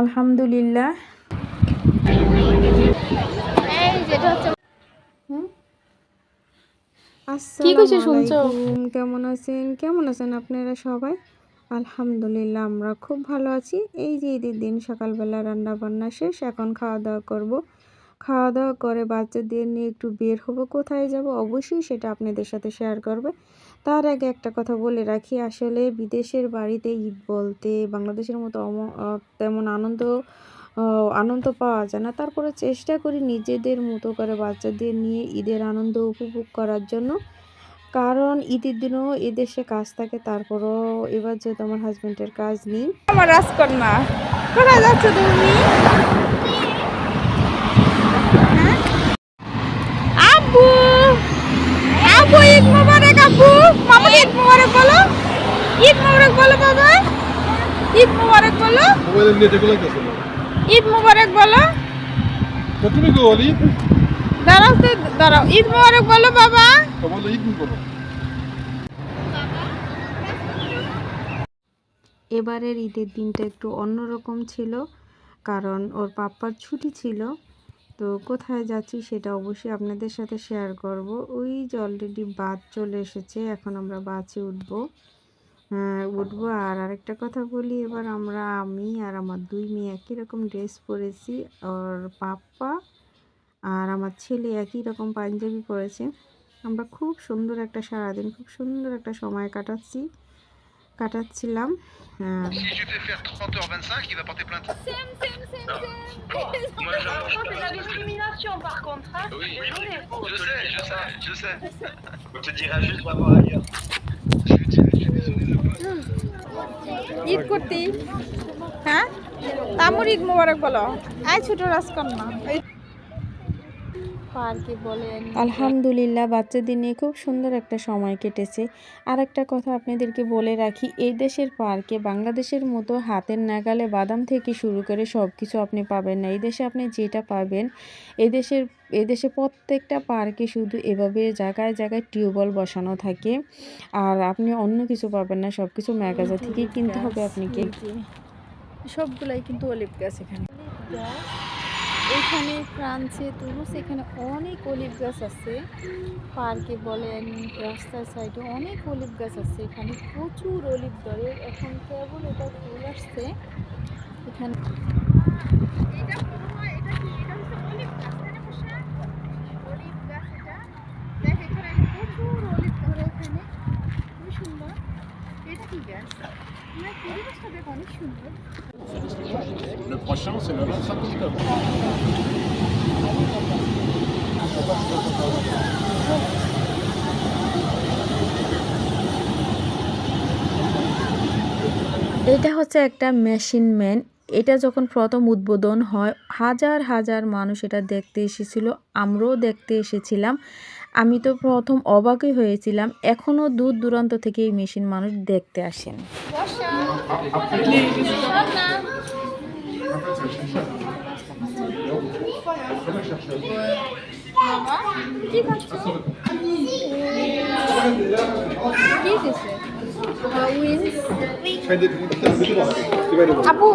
আলহামদুলিল্লাহ? কেমন আছেন? কেমন আছেন আপনারা সবাই? আলহামদুলিল্লাহ আমরা খুব ভালো আছি। এই যে ঈদের দিন সকালবেলা রান্না বান্না শেষ এখন খাওয়া দাওয়া করব। খাওয়া দাওয়া করে বাচ্চাদের নিয়ে একটু বের হব, কোথায় যাব? অবশ্যই সেটা আপনাদের সাথে শেয়ার করবে। তার আগে একটা কথা বলে রাখি, আসলে বিদেশের বাড়িতে ঈদ বলতে বাংলাদেশের মতো তেমন আনন্দ আনন্দ পাওয়া যায় না। তারপরে চেষ্টা করি নিজেদের মতো করে বাচ্চাদের নিয়ে ঈদের আনন্দ উপভোগ করার জন্য। কারণ ঈদের দিনও এদেশে কাজ থাকে, তারপরও এবার যেহেতু আমার হাজব্যান্ডের কাজ নেই। আমার রাজকন্যা। তুমি হ্যাঁ? আব্বু আব্বু ঈদ মোবারক আব্বু মামা ঈদ মোবারক বলো? ঈদ মোবারক বলো বাবা। ঈদ মোবারক বলো। ঈদ মোবারক বলো। তো তুমি গো অলি দাঁড়াও তো দাঁড়াও। ঈদ মোবারক বলো বাবা। বলো ঈদ করো এবারের ঈদের দিনটা একটু অন্যরকম ছিল কারণ ওর পাপ্পার ছুটি ছিল। তো কোথায় যাচ্ছি সেটা অবশ্যই আপনাদের সাথে শেয়ার করব। ওই যে অলরেডি বাস চলে এসেছে এখন আমরা বাসে উঠবো। হ্যাঁ, উঠবো। আর আরেকটা কথা বলি এবার আমরা আমি আর আমার দুই মেয়ে একই রকম ড্রেস পরেছি। ওর পাপ্পা আর আমার ছেলে একই রকম পাঞ্জাবি পরেছে। আমরা খুব সুন্দর একটা সারাদিন খুব সুন্দর একটা সময় কাটাচ্ছি। কাটাচ্ছিলাম। ঈদ করতে হ্যাঁ? তামুর ঈদ মোবারক বলো। আয় ছোট রাজকন্যা। আলহামদুলিল্লাহ বাচ্চাদের নিয়ে খুব সুন্দর একটা সময় কেটেছে। আর একটা কথা আপনাদেরকে বলে রাখি এই দেশের পার্কে বাংলাদেশের মতো হাতের নাগালে বাদাম থেকে শুরু করে সব কিছু আপনি পাবেন না। এই দেশে আপনি যেটা পাবেন এদেশের এদেশে প্রত্যেকটা পার্কে শুধু এভাবে জায়গায় জায়গায় টিউবওয়েল বসানো থাকে আর আপনি অন্য কিছু পাবেন না সব কিছু ম্যাগাজা থেকেই কিনতে হবে আপনাকে সবগুলাই কিন্তু অলিভ গাছ এখানে। এখানে ফ্রান্সে তুলুস এখানে অনেক অলিভ গাছ আছে। পার্কে বলেন, রাস্তার সাইডে অনেক অলিভ গাছ আছে। এখানে প্রচুর অলিভ ধরে। এখন কেবল এটা ফুল আসছে। এখানে Le prochain, c'est le 25 octobre. এটা হচ্ছে একটা মেশিন ম্যান এটা যখন প্রথম উদ্বোধন হয় হাজার হাজার মানুষ এটা দেখতে এসেছিল আমরাও দেখতে এসেছিলাম। আমি তো প্রথম অবাকই হয়েছিলাম এখনও দূর দূরান্ত থেকে এই মেশিন মানুষ দেখতে আসেন। আপু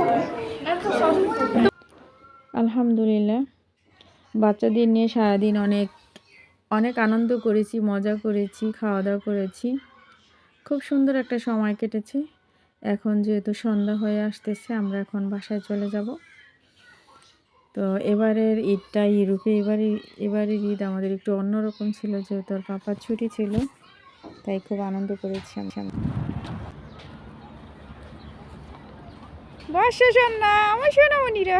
আলহামদুলিল্লাহ। বাচ্চাদের নিয়ে সারাদিন অনেক অনেক আনন্দ করেছি, মজা করেছি খাওয়া দাওয়া করেছি। খুব সুন্দর একটা সময় কেটেছে। এখন যেহেতু সন্ধ্যা হয়ে আসতেছে, আমরা এখন বাসায় চলে যাব। তো এবারের ঈদটা ইউরোপে, এবারে, এবারের ঈদ আমাদের একটু অন্যরকম ছিল, যেহেতু আর পাপার ছুটি ছিল, তাই খুব আনন্দ করেছি আমি বর্ষা না আমার সোনামণিরা।